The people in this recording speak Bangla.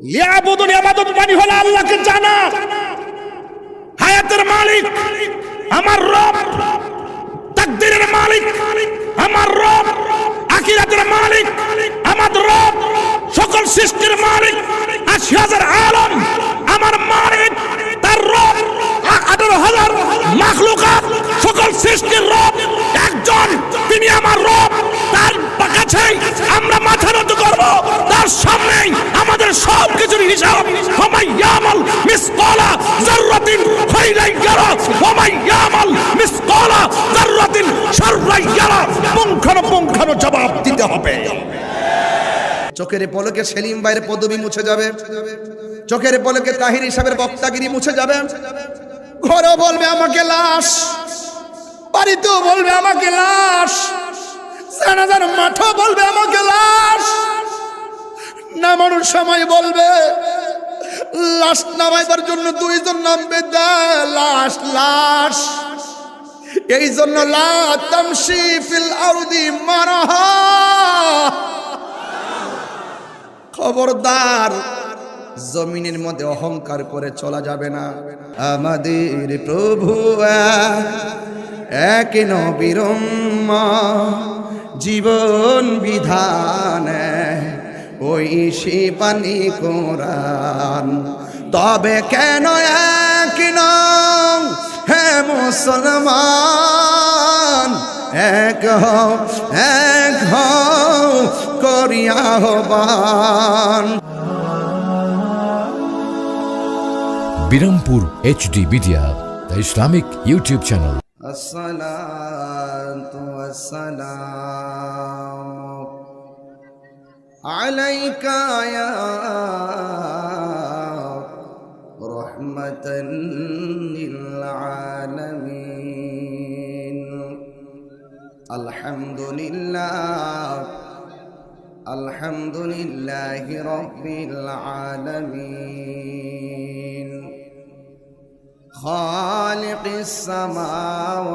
লিয়াবুদুন ইবাদত মানে হলো আল্লাহকে জানা। হায়াতের মালিক, আমার রব। তাকদীরের মালিক, আমার রব। আখিরাতের মালিক, আমার রব। সকল সৃষ্টির মালিক, আশি হাজার আলম, আমার মালিক, তার রব। আঠারো হাজার মাখলুকাত, সকল সৃষ্টির রব। একজন, তিনি আমার রব, তার কাছেই ইয়ামাল মিসকালা যাররাতিন খাইরান ইয়ারা ওমাই ইয়ামাল মিসকালা যাররাতিন শাররান ইয়ারা। পুঙ্খানো পুঙ্খানো জবাব দিতে হবে। চোখের পলকে সেলিম ভাইয়ের পদবি মুছে যাবে। চোখের পলকে তাহির হিসাবের বক্তাগিরি মুছে যাবে। ঘরও বলবে আমাকে লাশ, বাড়িতেও বলবে আমাকে লাশ, জানাজার মাঠও বলবে আমাকে লাশ। নামানোর সময় বলবে লাশ নামাইবার জন্য দুইজন নামবে লাশ লাশ। এই জন্য খবরদার জমিনের মধ্যে অহংকার করে চলা যাবে না। আমাদের প্রভু এক, এক নবীর জীবন বিধান ওই পানি কোরআন। তবে কেন এক নাম হে মুসলমান? এক হও এক হও করিয়া হবান Birampur HD media the Islamic YouTube channel আসসালাতু আসসালাম عليك يا رحمة للعالمين. الحمد لله الحمد لله رب العالمين. خالق السماوات